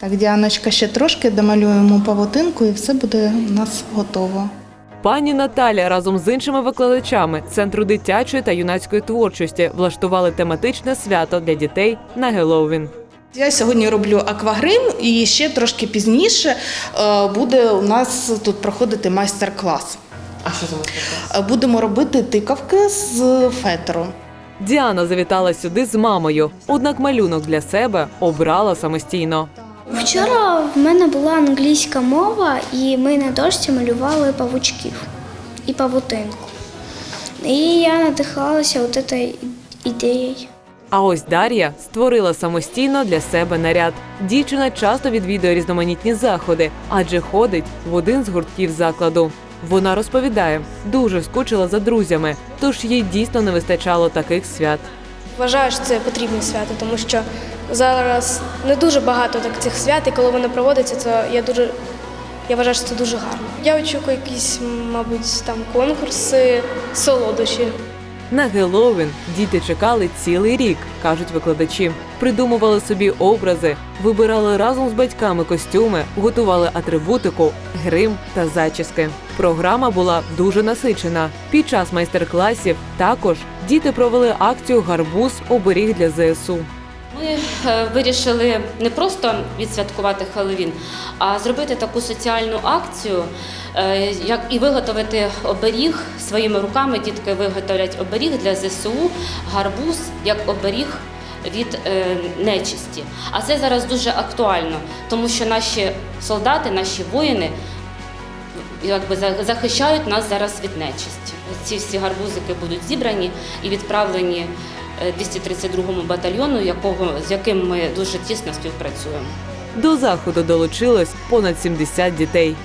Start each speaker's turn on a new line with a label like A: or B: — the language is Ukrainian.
A: Так, Діаночка, ще трошки домалюємо павутинку і все буде у нас готово.
B: Пані Наталя разом з іншими викладачами центру дитячої та юнацької творчості влаштували тематичне свято для дітей на Геловін.
A: Я сьогодні роблю аквагрим, і ще трошки пізніше е, буде у нас тут проходити майстер-клас.
C: А що за майстер-клас?
A: Е, Будемо робити тикавки з фетру.
B: Діана завітала сюди з мамою, однак малюнок для себе обрала самостійно.
D: Вчора в мене була англійська мова, і ми на дошці малювали павучків і павутинку. І я надихалася от цією ідеєю.
B: А ось Дар'я створила самостійно для себе наряд. Дівчина часто відвідує різноманітні заходи, адже ходить в один з гуртків закладу. Вона розповідає, дуже скучила за друзями, тож їй дійсно не вистачало таких свят.
E: Вважаю, що це потрібне свято, тому що зараз не дуже багато так цих свят, і коли вони проводиться, то я дуже я вважаю, що це дуже гарно. Я очікую якісь, мабуть, там конкурси, солодощі.
B: На Геловін діти чекали цілий рік, кажуть викладачі. Придумували собі образи, вибирали разом з батьками костюми, готували атрибутику, грим та зачіски. Програма була дуже насичена. Під час майстер-класів також діти провели акцію Гарбуз оберіг для ЗСУ.
F: Ми е, вирішили не просто відсвяткувати Хеллоуін, а зробити таку соціальну акцію, е, як і виготовити оберіг своїми руками. Дітки виготовлять оберіг для ЗСУ, гарбуз як оберіг від е, нечисті. А це зараз дуже актуально, тому що наші солдати, наші воїни якби за- захищають нас зараз від нечисті. Ці всі гарбузики будуть зібрані і відправлені е, 232-му батальйону, якого з яким ми дуже тісно співпрацюємо.
B: До заходу долучилось понад 70 дітей.